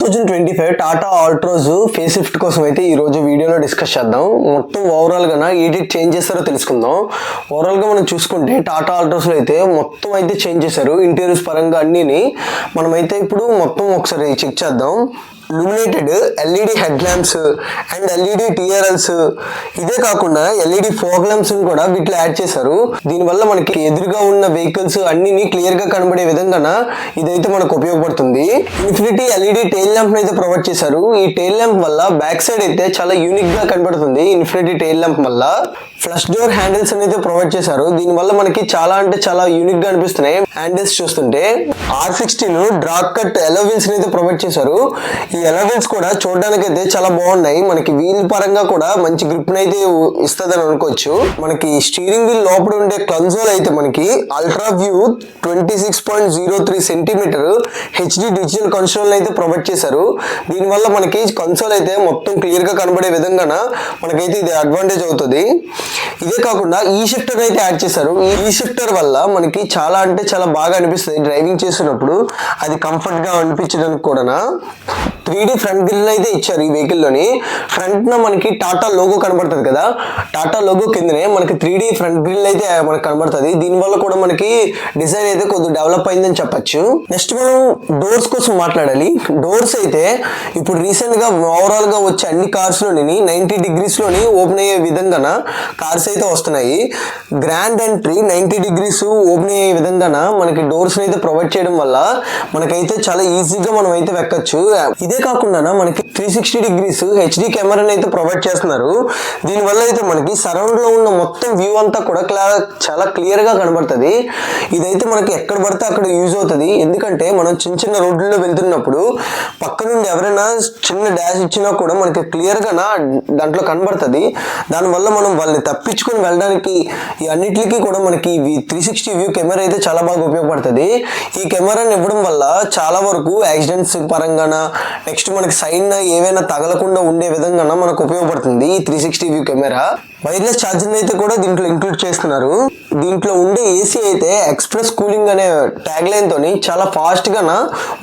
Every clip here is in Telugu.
Thousand twenty five Tata Altroz face shift కోసం అయితే ఈ రోజు వీడియోలో డిస్కస్ చేద్దాం. మొత్తం ఓవరాల్గా ఏది చేంజ్ చేస్తారో తెలుసుకుందాం. ఓవరాల్గా మనం చూసుకుంటే టాటా ఆల్ట్రోస్లో అయితే మొత్తం అయితే చేంజ్ చేశారు. ఇంటీరియర్స్ పరంగా అన్నీని మనమైతే ఇప్పుడు మొత్తం ఒకసారి చెక్ చేద్దాం. Illuminated LED head lamps and LED TRLs ఇదే కాకుండా ఎల్ఈడి ఫోక్ ల్యాంప్స్ కూడా వీటిలో యాడ్ చేశారు. దీనివల్ల మనకి ఎదురుగా ఉన్న వెహికల్స్ అన్ని క్లియర్గా కనబడే విధంగా ఇదైతే మనకు ఉపయోగపడుతుంది. ఇన్ఫినిటీ ఎల్ఈడి టైల్ ల్యాంప్ అయితే ప్రొవైడ్ చేశారు. ఈ టైల్ ల్యాంప్ వల్ల బ్యాక్ సైడ్ అయితే చాలా యూనిక్గా కనబడుతుంది. ఇన్ఫినిటీ టైల్ ల్యాంప్ వల్ల. ఫ్లష్ డోర్ హ్యాండిల్స్ అనేది ప్రొవైడ్ చేశారు. దీని వల్ల మనకి చాలా అంటే చాలా యూనిక్గా అనిపిస్తున్నాయి. హ్యాండిల్స్ చూస్తుంటే ఆర్ సిక్స్టీన్ డ్రాక్ కట్ ఎలవెన్స్ అయితే ప్రొవైడ్ చేశారు. ఈ ఎలవెన్స్ కూడా చూడడానికి అయితే చాలా బాగున్నాయి. మనకి వీల్ పరంగా కూడా మంచి గ్రిప్ అయితే ఇస్తుందని అనుకోవచ్చు. మనకి స్టీరింగ్ వీల్ లోపల ఉండే కన్సోల్ అయితే మనకి ultra view twenty six point zero three centimetre HD digital console అయితే ప్రొవైడ్ చేశారు. దీనివల్ల మనకి కన్సోల్ అయితే మొత్తం క్లియర్గా కనబడే విధంగా మనకైతే ఇది అడ్వాంటేజ్ అవుతుంది. ఇదే కాకుండా ఈ షిఫ్టర్ అయితే యాడ్ చేశారు. ఈ షిఫ్టర్ వల్ల మనకి చాలా అంటే చాలా బాగా అనిపిస్తుంది. డ్రైవింగ్ చేసినప్పుడు అది కంఫర్ట్గా అనిపించడానికి కూడా త్రీ డి ఫ్రంట్ గ్రిల్ అయితే ఇచ్చారు ఈ వెహికల్లోని. ఫ్రంట్ న మనకి టాటా లోగో కనబడుతుంది కదా. టాటా లోగో కిందనే మనకి త్రీ డి ఫ్రంట్ గ్రిల్ అయితే మనకి కనబడుతుంది. దీనివల్ల కూడా మనకి డిజైన్ అయితే కొద్దిగా డెవలప్ అయిందని చెప్పచ్చు. నెక్స్ట్ మనం డోర్స్ కోసం మాట్లాడాలి. డోర్స్ అయితే ఇప్పుడు రీసెంట్గా ఓవరాల్గా వచ్చే అన్ని కార్స్లోని నైన్టీ డిగ్రీస్లోని ఓపెన్ అయ్యే విధంగా కార్స్ అయితే వస్తున్నాయి. Grand entry ninety degrees open అయ్యే విధంగా మనకి డోర్స్ అయితే ప్రొవైడ్ చేయడం వల్ల మనకైతే చాలా ఈజీగా మనం అయితే వెక్కచ్చు. ఇదే కాకుండా మనకి త్రీ సిక్స్టీ డిగ్రీస్ హెచ్డి కెమెరాని అయితే ప్రొవైడ్ చేస్తున్నారు. దీనివల్ల అయితే మనకి సరౌండ్లో ఉన్న మొత్తం వ్యూ అంతా కూడా క్లా చాలా క్లియర్గా కనబడుతుంది. ఇదైతే మనకి ఎక్కడ పడితే అక్కడ యూజ్ అవుతుంది. ఎందుకంటే మనం చిన్న చిన్న రోడ్లలో వెళ్తున్నప్పుడు పక్క నుండి ఎవరైనా చిన్న డాష్ ఇచ్చినా కూడా మనకి క్లియర్గా దాంట్లో కనబడుతుంది. దానివల్ల మనం వాళ్ళని తప్పించుకొని వెళ్ళడానికి ఈ అన్నిటికీ కూడా మనకి త్రీ సిక్స్టీ వ్యూ కెమెరా అయితే చాలా బాగా ఉపయోగపడుతుంది. ఈ కెమెరాని ఇవ్వడం వల్ల చాలా వరకు యాక్సిడెంట్స్ పరంగాన నెక్స్ట్ మనకి సైన్ ఏవైనా తగలకుండా ఉండే విధంగా మనకు ఉపయోగపడుతుంది ఈ three sixty view camera. Wireless charging అయితే కూడా దీంట్లో ఇంక్లూడ్ చేస్తున్నారు. దీంట్లో ఉండే ఏసీ అయితే ఎక్స్ప్రెస్ కూలింగ్ అనే ట్యాగ్ లైన్ తోని చాలా ఫాస్ట్గా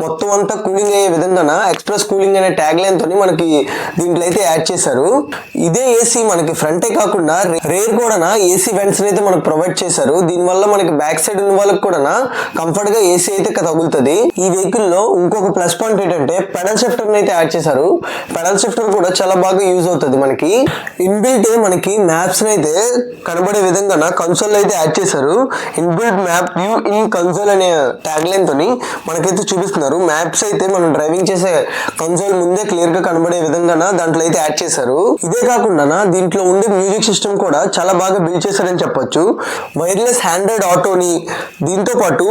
మొత్తం అంతా కూలింగ్ అయ్యే విధంగా ఎక్స్ప్రెస్ కూలింగ్ అనే ట్యాగ్ లైన్ తోని మనకి దీంట్లో అయితే యాడ్ చేశారు. ఇదే ఏసీ మనకి ఫ్రంటే కాకుండా రేర్ కూడా ఏసీ వెంట్స్ అయితే మనకు ప్రొవైడ్ చేశారు. దీనివల్ల మనకి బ్యాక్ సైడ్ ఉన్న వాళ్ళకి కూడా కంఫర్ట్గా ఏసీ అయితే తగులుతుంది. ఈ వెహికల్లో ఇంకొక ప్లస్ పాయింట్ ఏంటంటే పెడల్ షిఫ్టర్ అయితే యాడ్ చేశారు. పెడల్ షిఫ్టర్ కూడా చాలా బాగా యూజ్ అవుతుంది మనకి. ఇన్బిల్ట్ మనకి మ్యాప్స్ అయితే కనబడే విధంగా కన్సోల్ అయితే యాడ్ చేశారు. Inbuilt map view in console అనే ట్యాగ్ లైన్ తోని మనకైతే చూపిస్తున్నారు. మ్యాప్స్ అయితే మనం డ్రైవింగ్ చేసే కన్సోల్ ముందే క్లియర్గా కనబడే విధంగా దాంట్లో అయితే యాడ్ చేశారు. ఇదే కాకుండా దీంట్లో ఉండే మ్యూజిక్ సిస్టమ్ కూడా చాలా బాగా బిల్డ్ చేశారని చెప్పొచ్చు. వైర్లెస్ హ్యాండ్రెడ్ ఆటోని దీంతో పాటు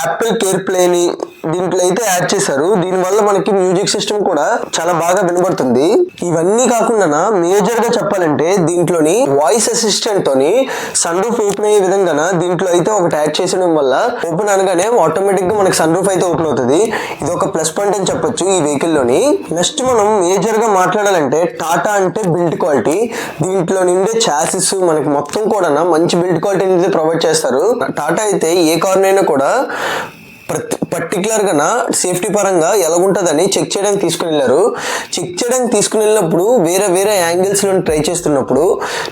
యాపిల్ కేర్ ప్లేని దీంట్లో అయితే యాడ్ చేశారు. దీనివల్ల మనకి మ్యూజిక్ సిస్టమ్ కూడా చాలా బాగా వినబడుతుంది. ఇవన్నీ కాకుండా మేజర్గా చెప్పాలంటే దీంట్లోని వాయిస్ అసిస్టెంట్ తోని సన్ రూఫ్ ఓపెన్ అయ్యే విధంగా దీంట్లో అయితే ఒకటి యాడ్ చేసడం వల్ల ఓపెన్ అనగానే ఆటోమేటిక్గా మనకి సన్ రూఫ్ అయితే ఓపెన్ అవుతుంది. ఇది ఒక ప్లస్ పాయింట్ అని చెప్పొచ్చు ఈ వెహికల్లోని. నెక్స్ట్ మనం మేజర్గా మాట్లాడాలంటే టాటా అంటే బిల్డ్ క్వాలిటీ దీంట్లో నిండే చాసిస్ మనకి మొత్తం కూడా మంచి బిల్డ్ క్వాలిటీ అనేది ప్రొవైడ్ చేస్తారు. టాటా అయితే ఏ కార్నైనా కూడా ప్రతి పర్టికులర్గా సేఫ్టీ పరంగా ఎలాగుంటుందని చెక్ చేయడానికి తీసుకుని వెళ్ళారు చెక్ చేయడానికి తీసుకుని వెళ్ళినప్పుడు వేరే వేరే యాంగిల్స్లో ట్రై చేస్తున్నప్పుడు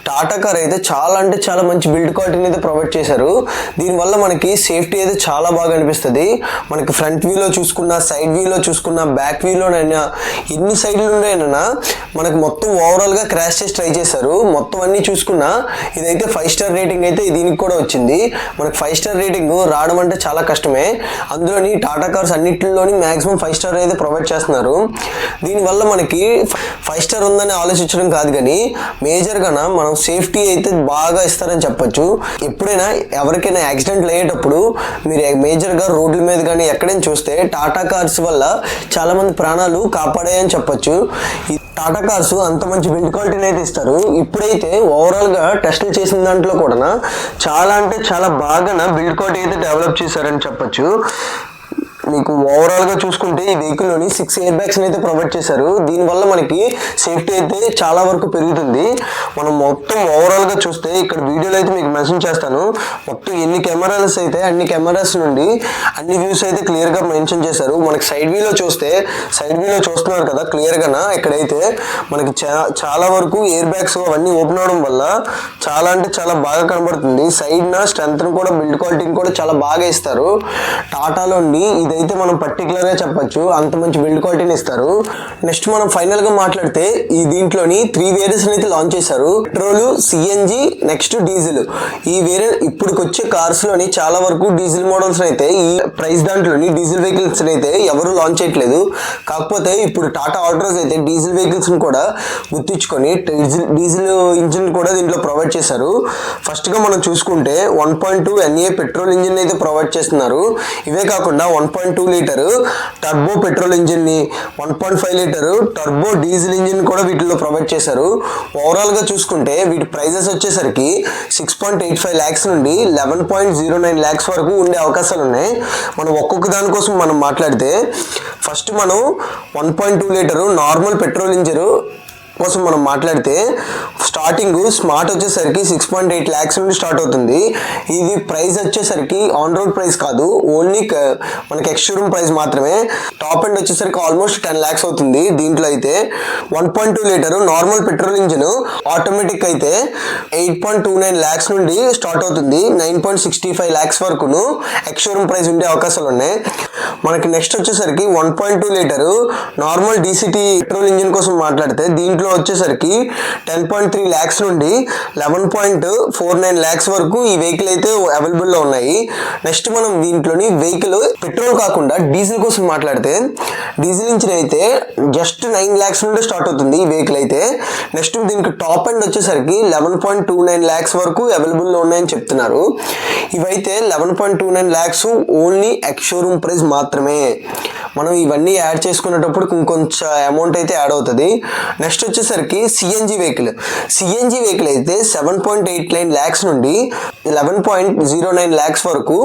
టాటా కార్ అయితే చాలా అంటే చాలా మంచి బిల్డ్ క్వాలిటీని అయితే ప్రొవైడ్ చేశారు. దీనివల్ల మనకి సేఫ్టీ అయితే చాలా బాగా అనిపిస్తుంది. మనకి ఫ్రంట్ వ్యూలో చూసుకున్న సైడ్ వ్యూలో చూసుకున్న బ్యాక్ వ్యూలోనైనా ఎన్ని సైడ్లు ఉన్నాయైనా మనకి మొత్తం ఓవరాల్గా క్రాష్ చేసి ట్రై చేశారు. మొత్తం అన్ని చూసుకున్నా ఇదైతే ఫైవ్ స్టార్ రేటింగ్ అయితే దీనికి కూడా వచ్చింది. మనకి ఫైవ్ స్టార్ రేటింగ్ రావడం అంటే చాలా కష్టమే. అందులోని టాటా కార్స్ అన్నిటిలోని మ్యాక్సిమం ఫైవ్ స్టార్ అయితే ప్రొవైడ్ చేస్తున్నారు. దీనివల్ల మనకి ఫైవ్ స్టార్ ఉందని ఆలోచించడం కాదు కానీ మేజర్గా మనం సేఫ్టీ అయితే బాగా ఇస్తారని చెప్పొచ్చు. ఎప్పుడైనా ఎవరికైనా యాక్సిడెంట్లు అయ్యేటప్పుడు మీరు మేజర్గా రోడ్ల మీద కానీ ఎక్కడైనా చూస్తే టాటా కార్స్ వల్ల చాలామంది ప్రాణాలు కాపాడాయని చెప్పొచ్చు. ఈ టాటా కార్స్ అంత మంచి బిల్డ్ క్వాలిటీని అయితే ఇస్తారు. ఇప్పుడైతే ఓవరాల్గా టెస్టులు చేసిన దాంట్లో కూడా చాలా అంటే చాలా బాగా బిల్డ్ క్వాలిటీ అయితే డెవలప్ చేశారని చెప్పొచ్చు. మీకు ఓవరాల్గా చూసుకుంటే ఈ వెహికల్లోని సిక్స్ ఎయిర్ బ్యాగ్స్ అయితే ప్రొవైడ్ చేశారు. దీనివల్ల మనకి సేఫ్టీ అయితే చాలా వరకు పెరుగుతుంది. మనం మొత్తం ఓవరాల్గా చూస్తే ఇక్కడ వీడియోలో అయితే మీకు మెన్షన్ చేస్తాను. మొత్తం ఎన్ని కెమెరాస్ అయితే అన్ని కెమెరాస్ నుండి అన్ని వ్యూస్ అయితే క్లియర్గా మెన్షన్ చేశారు. మనకి సైడ్ వ్యూలో చూస్తే సైడ్ వ్యూలో చూస్తున్నారు కదా క్లియర్ గానా ఇక్కడైతే మనకి చాలా వరకు ఎయిర్ బ్యాగ్స్ అవన్నీ ఓపెన్ అవడం వల్ల చాలా అంటే చాలా బాగా కనబడుతుంది. సైడ్ నా స్ట్రెంత్ కూడా బిల్డ్ క్వాలిటీని కూడా చాలా బాగా ఇస్తారు. టాటాలోని ఇదైతే మనం పర్టికులర్గా చెప్పచ్చు చెప్పొచ్చు అంత మంచి బిల్డ్ క్వాలిటీని ఇస్తారు. నెక్స్ట్ మనం ఫైనల్గా మాట్లాడితే ఈ దీంట్లోని త్రీ వేరియస్ అయితే లాంచ్ చేశారు. పెట్రోల్ సిఎన్జి నెక్స్ట్ డీజిల్ ఈ వేరే ఇప్పుడు వచ్చే కార్స్లోని చాలా వరకు డీజిల్ మోడల్స్ అయితే ఈ ప్రైస్ దాంట్లోని డీజిల్ వెహికల్స్ అయితే ఎవరు లాంచ్ చేయట్లేదు. కాకపోతే ఇప్పుడు టాటా ఆర్డర్స్ అయితే డీజిల్ వెహికల్స్ని కూడా గుర్తించుకొని డీజిల్ డీజిల్ ఇంజిన్ కూడా దీంట్లో ప్రొవైడ్ చేశారు. ఫస్ట్గా మనం చూసుకుంటే one point two NA petrol engine అయితే ప్రొవైడ్ చేస్తున్నారు. ఇవే కాకుండా one point two litre turbo petrol ఇంజిన్ని one point five litre turbo diesel engine కూడా వీటిలో ప్రొవైడ్ చేశారు. ఓవరాల్గా చూసుకుంటే వీటి ప్రైజెస్ వచ్చేసరికి six point eight five lakhs నుండి eleven point zero nine lakhs వరకు ఉండే అవకాశాలు ఉన్నాయి. మనం ఒక్కొక్క దానికోసం మనం మాట్లాడితే ఫస్ట్ మనం one point two litre normal petrol engine కోసం మనం మాట్లాడితే స్టార్టింగ్ స్మార్ట్ వచ్చేసరికి సిక్స్ పాయింట్ ఎయిట్ ల్యాక్స్ నుండి స్టార్ట్ అవుతుంది. ఇది ప్రైస్ వచ్చేసరికి ఆన్ రోడ్ ప్రైస్ కాదు ఓన్లీ మనకి ఎక్స్షోరూమ్ ప్రైస్ మాత్రమే. టాప్ ఎండ్ వచ్చేసరికి ఆల్మోస్ట్ టెన్ ల్యాక్స్ అవుతుంది. దీంట్లో అయితే one point two litre normal petrol engine automatic అయితే eight point two nine lakhs నుండి స్టార్ట్ అవుతుంది. Nine point sixty five lakhs వరకును ఎక్స్షోరూమ్ ప్రైస్ ఉండే అవకాశాలు ఉన్నాయి మనకి నెక్స్ట్ వచ్చేసరికి one point two litre normal DCT petrol engine కోసం మాట్లాడితే దీంట్లో వచ్చేసరికి టెన్ పాయింట్ త్రీ ల్యాక్స్ నుండి eleven point four nine lakhs వరకు ఈ వెహికల్ అయితే అవైలబుల్లో ఉన్నాయి. నెక్స్ట్ మనం దీంట్లోని వెహికల్ పెట్రోల్ కాకుండా డీజిల్ కోసం మాట్లాడితే డీజిల్ ఇంజిన్ అయితే జస్ట్ నైన్ ల్యాక్స్ నుండి స్టార్ట్ అవుతుంది ఈ వెహికల్ అయితే. నెక్స్ట్ దీనికి టాప్ అండ్ వచ్చేసరికి eleven point two nine lakhs వరకు అవైలబుల్లో ఉన్నాయని చెప్తున్నారు. ఇవైతే eleven point two nine lakhs only ex showroom price మాత్రం మాత్రమే. మనం ఇవన్నీ యాడ్ చేసుకునేటప్పుడు ఇంకొంచెం అమౌంట్ అయితే యాడ్ అవుతుంది. నెక్స్ట్ వచ్చేసరికి సిఎన్జి వెహికల్ సిఎన్జి వెహికల్ అయితే seven point eight nine lakhs నుండి eleven point zero nine lakhs వరకు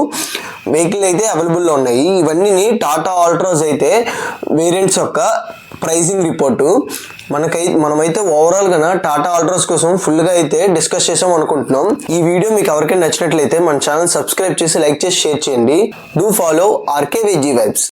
వెహికల్ అయితే అవైలబుల్లో ఉన్నాయి. ఇవన్నీ టాటా ఆల్ట్రోస్ అయితే వేరియంట్స్ యొక్క ప్రైజింగ్ రిపోర్టు మనకై మనమైతే ఓవరాల్గా టాటా ఆల్ట్రాస్ కోసం ఫుల్గా అయితే డిస్కస్ చేసాం అనుకుంటున్నాం. ఈ వీడియో మీకు ఎవరికైనా నచ్చినట్లయితే మన ఛానల్ సబ్స్క్రైబ్ చేసి లైక్ చేసి షేర్ చేయండి. Do follow RK vibes